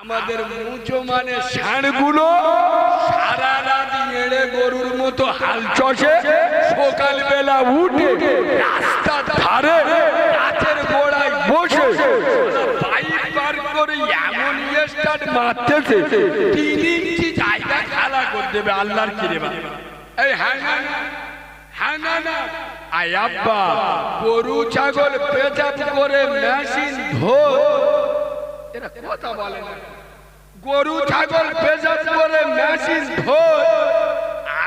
আমাদের মুচো মানে ষাঁড়গুলো সারা রাত এড়ে গরুর মতো হাল চষে সকালবেলা উঠে রাস্তা ধারে গাছের গোড়ায় বসে বাইক পার করে এমন স্টার্ট মারতেছে। তিন ইঞ্চি জায়গা খালা করে দেবে আল্লাহর কিরে এই হ্যাঁ হ্যাঁ না। না আয় গরু ছাগল পেঁচাপ করে মেশিন ধো এরা কথা বলে না। গরু ছাগল পেশাব করে মেশিন ভোর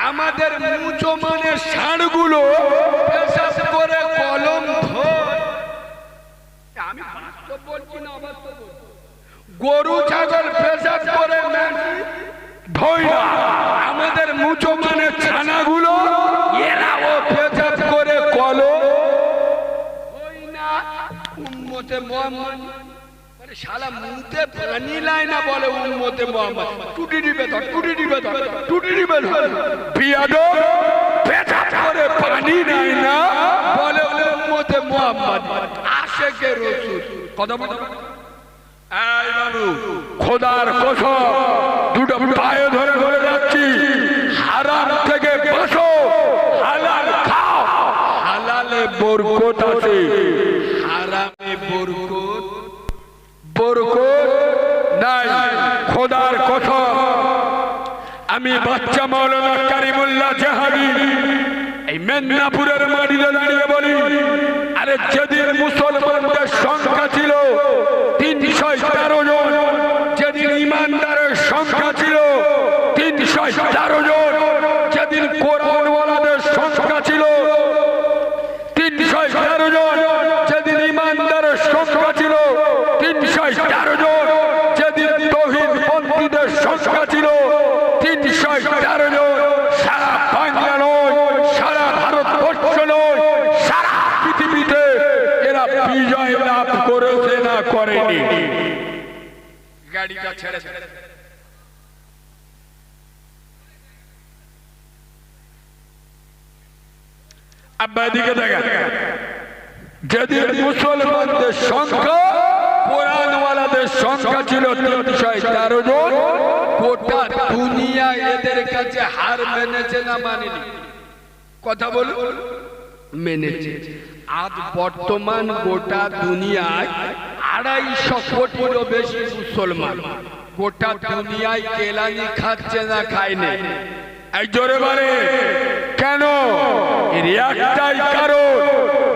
আমাদের মুচো মানে ষাঁড়গুলো করে কলম ধোয় আমি বাস্তব বলছি না অবাস্তব বলছি? গরু ছাগল পেশাব করে মেশিন ধোয় না আমাদের মুচো মানে ছানাগুলো এরাও পেশাব করে কলম ওই না উম্মতে মোহাম্মদ আরে শালা মুতে পানি লাই না বলে উম্মতে মোহাম্মদ। টুটি দিবে ধর, টুটি দিবে ধর, টুটি দিবে ধর। বিয়াদো পেটা করে পানি নাই না বলে উম্মতে মোহাম্মদ। আশেকে রাসূল। কথা বল। এই বাবু, খোদার কসম, দুটো পায়ে ধরে ধরে যাচ্ছি। হারাম থেকে বাঁচো। হালাল খাও। হালালে বরকত বরকত নাই, খোদার কথা আমি বাচ্চা মাওলানা কারিমুল্লাহ জাহাবি। এই মেদিনীপুরের মাটিতে দাঁড়িয়ে বলি, আরে যেদিন মুসলমানদের সংখ্যা ছিল তিনশো তেরো জন, যেদিন ইমানদারের সংখ্যা ছিল তিনশো তেরো জন, যেদিন কোরআনওয়ালাদের সংখ্যা ছিল তিনশো তেরো জন যেদিন ইমানদারের সংখ্যা ছিল তিনশো তেরো জন যেদিন তহিদ পন্থীদের সংখ্যা ছিল তিনশো তেরো জন সারা বাংলা নয় সারা ভারতবর্ষ নয় সারা পৃথিবীতে এরা বিজয় লাভ করেছে না করেনি গাড়িটা ছেড়ে আব্বা এদিকে দেখা যেদিন মুসলমানদের সংখ্যা, কোরআনওয়ালাদের সংখ্যা ছিল তিনশো তেরো জন, গোটা দুনিয়া এদের কাছে হার মেনেছে না মানেনি। কথা বলুন। মেনেছে। আজ বর্তমান গোটা দুনিয়ায় আড়াইশো কোটিরও বেশি মুসলমান। গোটা দুনিয়ায় কেলানি খাচ্ছে না খায়নি এই জোরে বলে, কেন? এর একটাই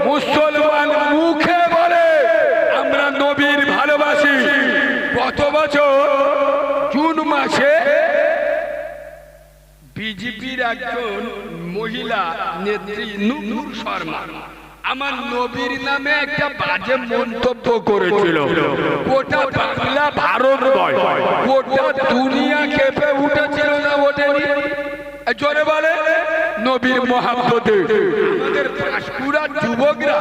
মুসলমান মুখে বলে, আমরা নবীর ভালোবাসি। গত বছর জুন মাসে বিজেপির একজন মহিলা নেত্রী নূ- নূর শর্মা আমার নবীর নামে একটা বাজে মন্তব্য করেছিল। গোটা বাংলা ভারত নয় গোটা দুনিয়া কেঁপে উঠেছিল না ওঠেনি? জোরে বলে নবীর মহাব্বতে। আমাদের পাঁশকুড়ার যুবকরা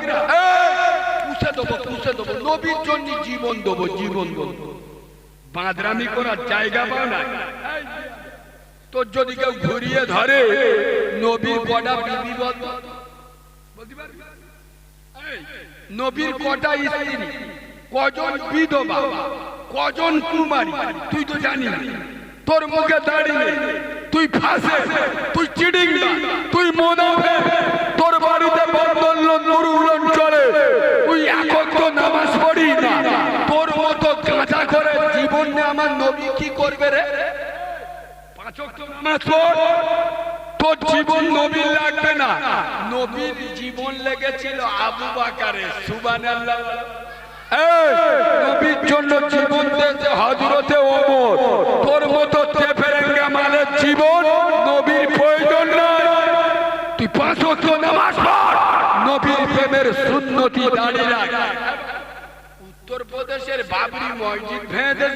পুষে দেবো পুষে দেবো নবীর জন্য জীবন দেবো জীবন দেবো। বাঁদরামি করার জায়গা পাও না তোর যদি কেউ ঘুরিয়ে ধরে নবীর কটা বিবি বল বলতে পারবি? নবীর কটা স্ত্রী, কজন বিধবা, কজন কুমারী, তুই তো জানি তোর মুখে দাঁড়িয়ে তুই ফাঁসে, তুই চিডিং তুই মোনাফে, তোর বাড়িতে বন্দল নুরুলন চলে, তুই একক তো নামাজ পড়ি না। তোর মতো গাঁজা করে জীবন আমার নবী কি করবে রে? পাঁচ ওয়াক্ত নামাজ পড়। তোর জীবন নবীর লাগবে না। নবীর জীবন লেগেছিল আবু বাকারে সুবহানাল্লাহ। নবীর জন্য জীবন দিয়েছে হযরতে ওমর। তোর মতো তেফেরেঙ্গা মালের জীবন নবীর প্রয়োজন নাই। তুই পাঁচ নামাজ পড়। নবীর প্রেমের সুন্নতি দাঁড়িয়ে রাখ। উত্তরপ্রদেশের বাবরি মসজিদ ভেঙে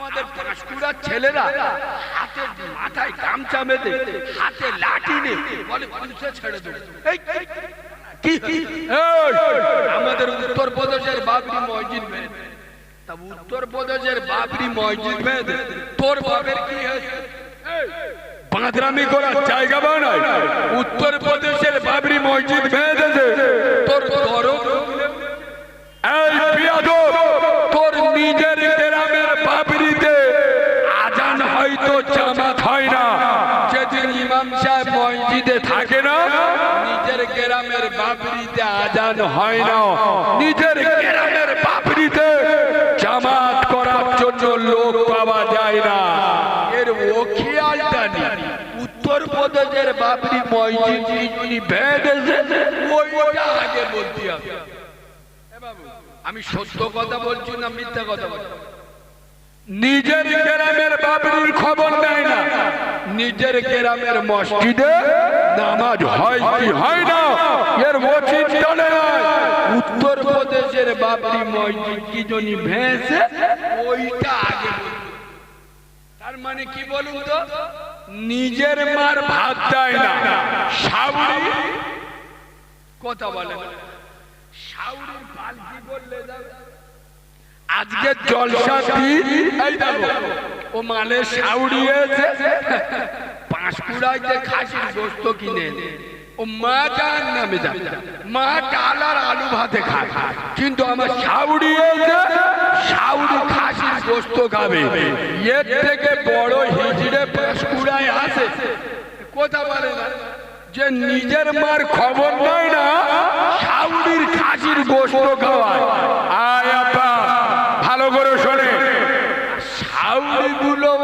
আমাদের পাঁশকুড়ার ছেলেরা হাতে মাথায় গামছা বেঁধে হাতে লাঠি নিয়ে বলে ছেড়ে দেবো আমাদের উত্তরপ্রদেশের বাবরি মসজিদ। তা উত্তরপ্রদেশের বাবরি মসজিদ দিয়েছে। তোর বাপের কি হয়েছে এই, করার জায়গা বানায় উত্তর প্রদেশের বাবরি মসজিদ দিয়েছে। তোর গরম এই বিয়াদব, মসজিদে থাকে না, নিজের গ্রামের বাপড়িতে আজান হয় না। নিজের গ্রামের বাবরিতে জামাত করার জন্য লোক পাওয়া যায় না। এর ওখিয়ালটা নেই। উত্তর প্রদেশের মসজিদ ওইটা আগে আমি সত্য কথা বলছি না মিথ্যা কথা বলছি? নিজের গ্রামের বাবরির খবর নেয় না। নিজের গ্রামের মসজিদে নামাজ হয় কি হয় না, এর মসজিদ চলে নয় উত্তর প্রদেশের বাবরি মসজিদ কি জনি ভেসে ওইটা আগে তার মানে কি বলুন তো? নিজের মার ভাত দেয় না। সাউরি কথা বলে না সাউরির পালকি বললে যাবে আজকে জলসা দিন এই দেখো, ও মালে সাউরিয়েছে পাঁশকুড়ায় যে খাসির গোস্ত কিনে, ও মা যার নামে যাবে। মা ডাল আর আলু ভাতে খায়। কিন্তু আমার সাউরিয়েছে সাউরি খাসির গোস্ত খাবে। এর থেকে বড় হিজড়ে পাঁশকুড়ায় আসে কথা বলে না? যে নিজের মার খবর নয় না সাউরির খাসির গোস্ত খাওয়ায়। আয় আপা ভালো করে শোনে সাউরি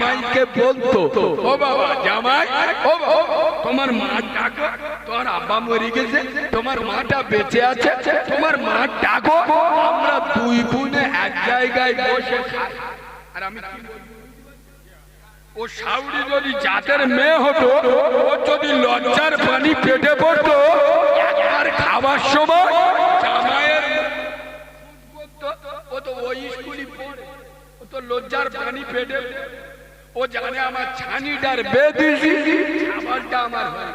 জামাইকে বলতো, ও বাবা, জামাই, ও তোমার মা ডাকো, তোমার আব্বা মরে গেছে, তোমার মাটা বেঁচে আছে, তোমার মা ডাকো, আমরা দুই বোনে এক জায়গায় বসে। আর আমি কি? ও সাউরি যদি জাতের মেয়ে হতো, ও যদি লজ্জার পানি পেটে পড়তো, একবার খাবার সময় জামাইয়ের ও তো ওই স্কুলই পড়ে, ও তো লজ্জার পানি পেটে ও জানে আমার ছানিটার বেদিছি খাবারটা আমার হয়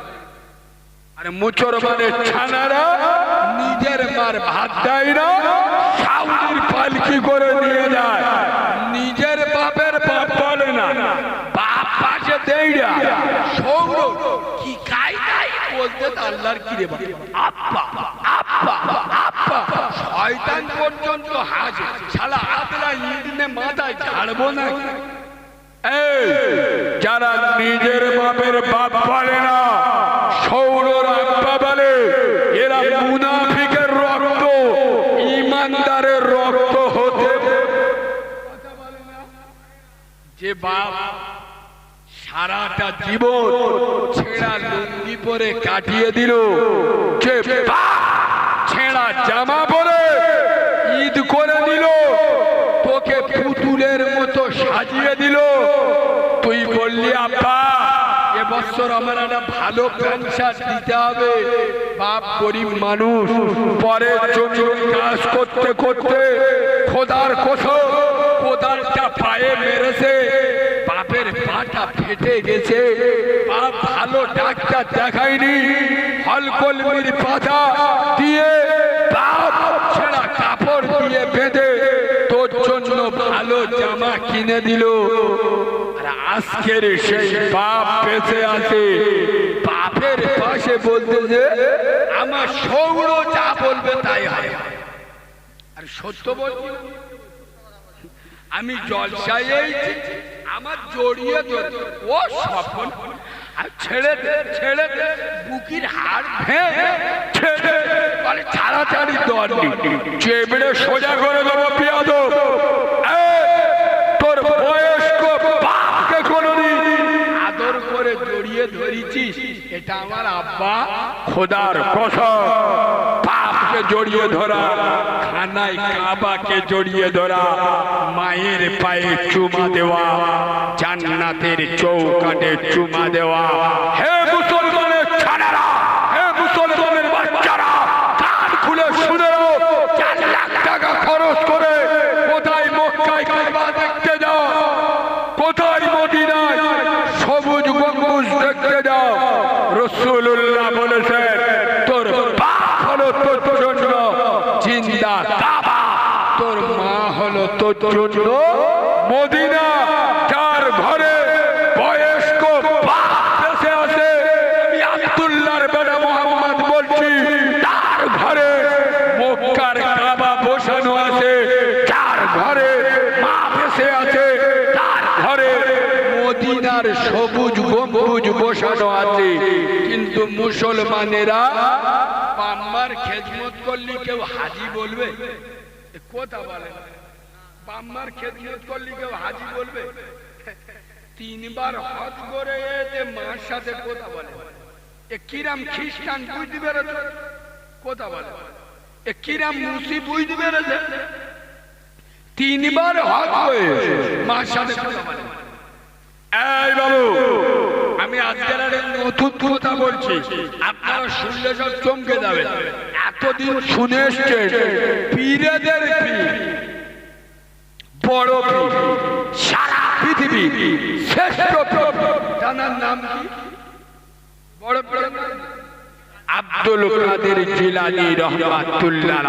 আর মুচর মানে ছানারা নিজের মার ভাত দেয় না সাউরির পালকি করে নিয়ে যায়। নিজের বাপের বাপ বলে না বাপ পাশে দেই না। সৌর কি খাই খাই বলতে আল্লাহর কি রে আপ্পা আপ্পা আপ্পা শয়তান পর্যন্ত হাজে শালা আদলা ইঁদনে মাথায় ছাড়বো না যারা নিজের বাপের বাপ বলে না বলে এরা মুনাফিকের রক্ত, ইমানদারের রক্ত হতে যে বাপ সারাটা জীবন ছেঁড়া লুঙ্গি পরে কাটিয়ে দিল ছেঁড়া জামা পরে ঈদ করে সাজিয়ে দিল, তুই বললি, আব্বা, এবছর আমার একটা ভালো প্যান্ট দিতে হবে। বাপ গরিব মানুষ পরে জমি কাজ করতে করতে খোদার কোথাও কোদালটা পায়ে মেরেছে, বাপের পাটা ফেটে গেছে। বাপ ভালো ডাক্তার দেখায়নি হলকলমির পাতা দিয়ে বাপ ছেঁড়া কাপড় দিয়ে বেঁধে ভালো জামা কিনে দিল। আর আজকের সেই বাপ বেঁচে আছে। বাপের পাশে বলতে যে, আমার সৌর যা বলবে তাই হয় আর সত্য বলছি, আমি জলসায় আমার জড়িয়ে ও স্বপন আর ছেড়ে দে ছেড়ে দে, বুকির হাড় ভেঙে ছেড়ে। বলে ছাড়াছাড়ি দর চেবড়ে সোজা করে দেবো পিয়াদ। তোর বয়স্ক বাপকে কোনোদিন আদর করে জড়িয়ে ধরেছিস, এটা আমার আব্বা খোদার কসম। বাপকে জড়িয়ে ধরা খানায় কাবাকে জড়িয়ে ধরা মায়ের পায়ে চুমা দেওয়া জান্নাতের চৌকাটে চুমা দেওয়া হে মুসলমানের ছাড়ারা হে মুসলমানের বাচ্চারা কান খুলে শুনে নাও চার লাখ টাকা খরচ করে কোথায় মক্কায় কাবা দেখতে যাও কোথায় মদিনায় সবুজ গম্বুজ দেখতে যাও রসুল্লাহ বলেছেন তোর বাপ হলো তোর জন্য জিন্দা কাবা তোর মা হলো তোর জন্য মদিনা যার ঘরে বয়স্ক আর সবুজ গম্বুজ বসানো আছে। কিন্তু মুসলমানেরা বাম্মার খেদমত করলে কেউ হাজি বলবে? কথা বলে না। বাম্মার খেদমত করলে কেউ হাজি বলবে? তিনবার হজ করে এতে মার সাথে কথা বলে। এ কিরাম খ্রিস্টান বুঝতে পেরেছে? কথা বলে। এ কিরাম মুসি বুঝতে পেরেছে? তিনবার হজ হয়ে মার সাথে কথা বলে। এই বাবু, আমি আজকের নতুন কথা বলছি। আপনারা শুনলে সব চমকে যাবে। এতদিন শুনে এসছেন, পীরেদের বড় সারা পৃথিবী, শ্রেষ্ঠ নাম কি? বড় পীর। আব্দুল কাদের জিলানি রহমাতুল্লাহ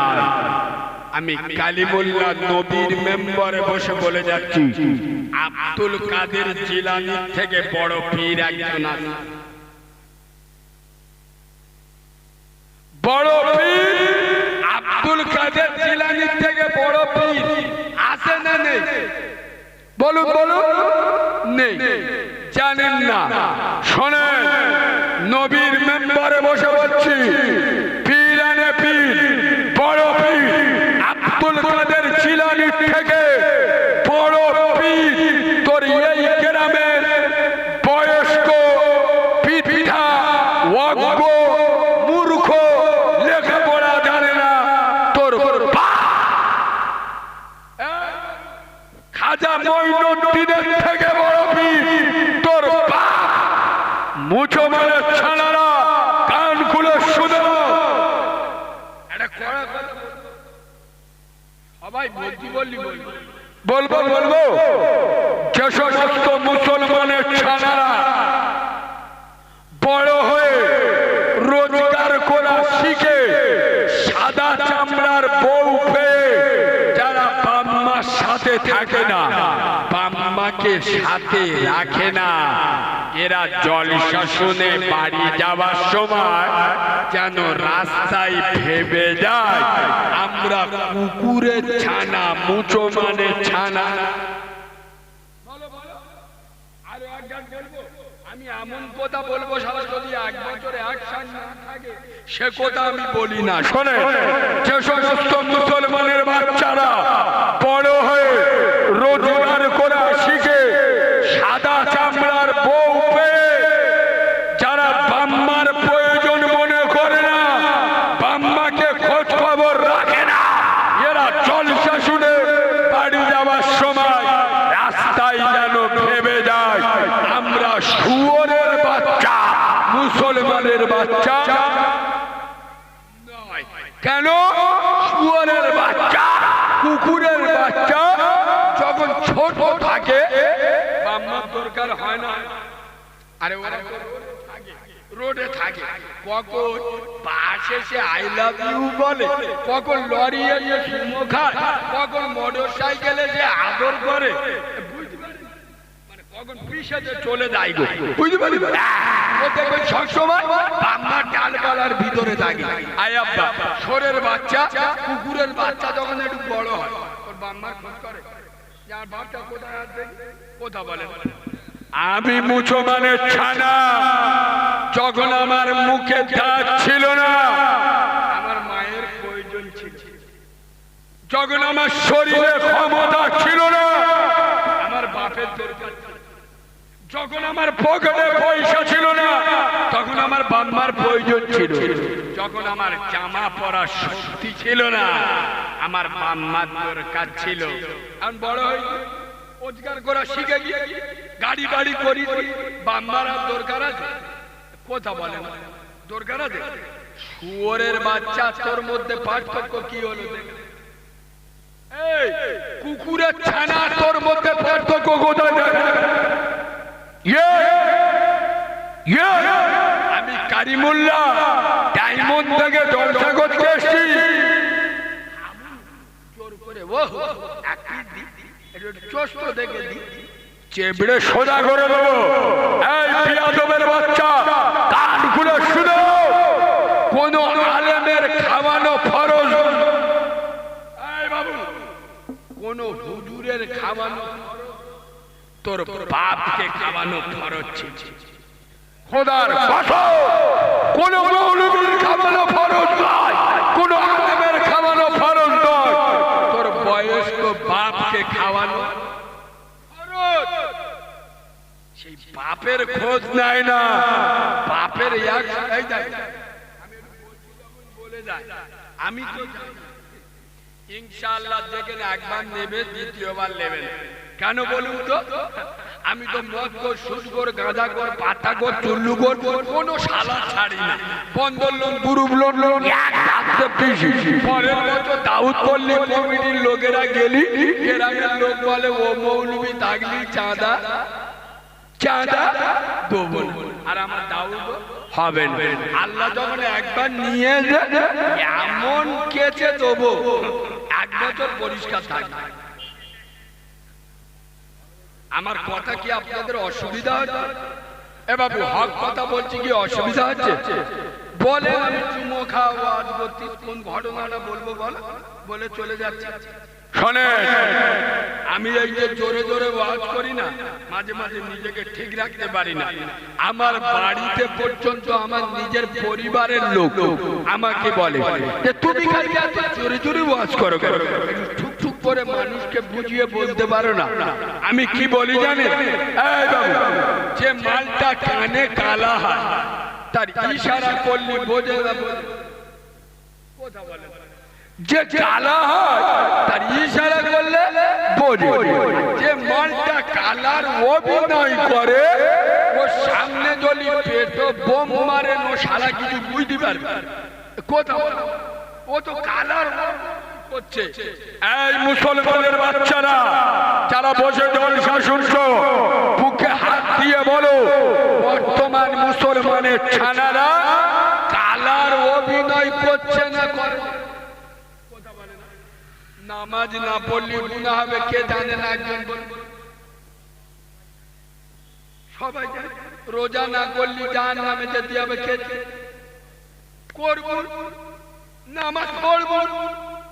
আমি কালিমুল্লাহ নবীর মেম্বারে বসে বলে যাচ্ছি, আব্দুল কাদের জিলানি থেকে বড় পীর একজন আছে। বড় পীর আব্দুল কাদের জিলানি থেকে বড় পীর আছে না নেই? বলুন বলুন। নেই। জানেন না। শোনেন, নবীর মেম্বারে বসে বলছি পীর আনে পীর বড় পীর আব্দুল কাদের জিলানি থেকে বড় পীর তোর এই গ্রামের বয়স্ক পিঠা অজ্ঞ মূর্খ লেখাপড়া জানে না তোর বাপ খাজা থেকে বড় পীর তোর বাপ মুছো মানে ছানারা কান খুলে শুনে নাও। এটা কড়া কথা বল। সবাই বলছি বললি বলব বলব বলব যে সমস্ত মুসলমানের ছানারা বড় হয়ে রোজগার করা শিখে সাদা চামড়ার বউ পেয়ে যারা বাম্মার সাথে থাকে না। বাম্মাকে সাথে রাখে না। এরা জল শাসনে বাড়ি যাওয়ার সময় যেন রাস্তায় ভেবে যায়। আমরা কুকুরের ছানা, মুচো মানে ছানা আরও এক গান বলব? আমি এমন কথা বলব যদি এক বছরে এক না থাকে সে কথা আমি বলি না। শোনে। যে সমস্ত মুসলমানের বাচ্চারা বড় হয়ে রোজগার করা শিখে সাদা চামড়ার বউ পেয়ে যারা বাম্মার প্রয়োজন মনে করে না বাম্মাকে খোঁজ খবর রাখে না। এরা জলসা শুনে বাড়ি যাওয়ার সময় রাস্তায় যেন ভেবে যায়। আমরা মুসলমানের বাচ্চা। কেন? শুয়োরের বাচ্চা কুকুরের বাচ্চা। যখন ছোট থাকে বাম্মার দরকার হয় না। আরে ওরা রোডে থাকে। কখন? বাস এসে আই লাভ ইউ বলে। কখন লরি এসে সুমো খায় কখন মোটর সাইকেলে যে আদর করে? কখন চলে যায় গো। বুঝতে পারলি দেখবেন সবসময় বাম্মার ডালপালার ভিতরে থাকে। আই আব্বা। বাচ্চা কুকুরের বাচ্চা যখন একটু বড় হয় ওর বাম্মার খোঁজ করে। যার বাপটা কোথায় আছে? কোথা বলে। আমি মুছো মানে ছানা। যখন আমার মুখে দাঁত ছিল না আমার মায়ের প্রয়োজন ছিল। যখন আমার শরীরে ক্ষমতা ছিল না আমার বাপের দরকার। যখন আমার পকেটে পয়সা ছিল না, তখন আমার বাম্মার প্রয়োজন ছিল। যখন আমার জামা পরা শক্তি ছিল না, আমার বাম্মার দরকার ছিল। আমি বড় হই, রোজগার করা শিখে গিয়ে গাড়ি বাড়ি করি বাম্মার দরকার আছে? কথা বলে না। দরকার আছে? শুয়োরের বাচ্চা, তোর মধ্যে পার্থক্য কি হলো এই কুকুরের ছানা তোর মধ্যে পার্থক্য কোথায়! আমি কারিমুল্লা ডায়মন্ড থেকে জলসা করতে এসছি। সোজা বাচ্চা আলেমের খাওয়ানো ফরজ। খাওয়ানো তোর বাপকে খাওয়ানো খরচ ছিল। খোদার কসম কোন মৌলবীর খাওয়ানো ফরজ নয়। কোন আলেমের খাওয়ানো ফরজ নয়। তোর বয়স্ক বাপকে খাওয়ানো ফরজ। সেই বাপের খোঁজ নেয় না। বাপের এক এই বলে যায় আমি তো। ইনশাআল্লাহ যেখানে একবার নেবে দ্বিতীয়বার নেবে না। কেন বলুন তো? আমি তো মদ কর, সুদ কর গাঁজা কর, পাতা কর, চুল্লু কর, কোনো শালা ছাড়ি না। Bandhan loan, group loan loan পরের বছর দাউদ করলি কমিটির লোকেরা গেলি, গ্রামের লোক বলে, ও মৌলবি থাকলি চাঁদা চাঁদা দেবো আর আমার দাউদ, হবে আল্লাহ যখন একবার নিয়ে এমন কেচে দেবো। এক বছর পরিষ্কার থাকবে। আমার কথা কি আপনাদের অসুবিধা হচ্ছে এ বাবু, হক কথা বলছি কি অসুবিধা হচ্ছে বলে আমি চুমো খাওয়া আজ করছি কোন ঘটনাটা বলব বল? বলে চলে যাচ্ছে। শোনে আমি এই যে জোরে জোরে ওয়াজ করি না, মাঝে মাঝে নিজেকে ঠিক রাখতে পারি না। আমার বাড়িতে পর্যন্ত আমার নিজের পরিবারের লোক আমাকে বলে যে, তুমি খালি এত জোরে জোরে ওয়াজ করো করে মানুষকে বুঝিয়ে বলতে পারো না। আমি কি বলি জানি যে মালটা কানে কালা তার ইশারা করলি বোঝে কথা বলে যে কালা হয়, তার ইশারা করলে যে মালটা কালার অভিনয় করে, ও সামনে যদি পেট বোম মারে, ও সারা কিছু বুঝতে পারবে। কোথা ও তো কালার করছে। এই মুসলমানের বাচ্চারা, যারা বসে জলসা শুনছো বুকে হাত দিয়ে বলো, বর্তমান মুসলমানের ছানারা কালার অভিনয় করছে না করে। নামাজ না পড়লে গুণা হবে, কে জানে না একজন সবাই রোজা না করলে জান নামে যেতে হবে, কে করব, নামাজ পড়ব।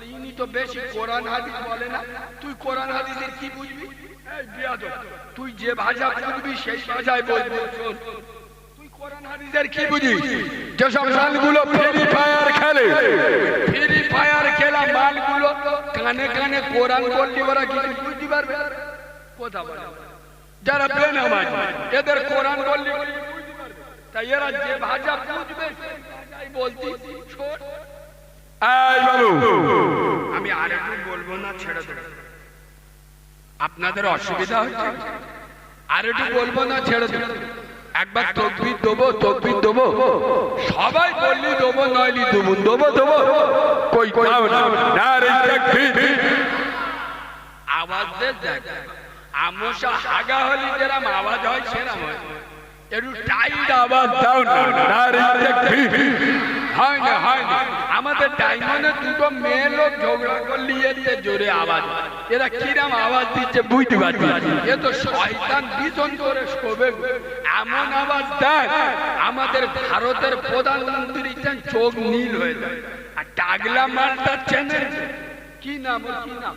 বলে ইনি তো বেশি কোরআন হাদিস বলে না। তুই কোরআন হাদিসের কি বুঝবি? তুই যে ভাষা বুঝবি, সেই ভাষায় বলবি। যারা এরা যে ভাষা বুঝবে, সেই এই বাবু আমি আরেকটু বলব না ছেড়ে দেবো আপনাদের অসুবিধা হচ্ছে আর একটু বলব না ছেড়ে দেবো একবার তকবির দেবো তকবির দেবো সবাই বললি দেবো নইলি দেবো দেবো দেবো কই দাও না রে আওয়াজ দে দেখ আমসা হাগা হলি যেরাম আওয়াজ হয় সেরাম হয় একটু টাইট আওয়াজ দাও না রে হয় না হয় না। আমাদের দুটো মেয়ে লোক ঝগড়া করলি, এতে জোরে আওয়াজ এরা কিরাম আওয়াজ দিচ্ছে, বুঝতে পারছি এ তো শয়তান ভীষণ করে এমন আওয়াজ দেয়, আমাদের ভারতের প্রধানমন্ত্রী চোখ নীল হয়ে যায়। আর টাগলা মালটা চেনে কি নাম কি নাম?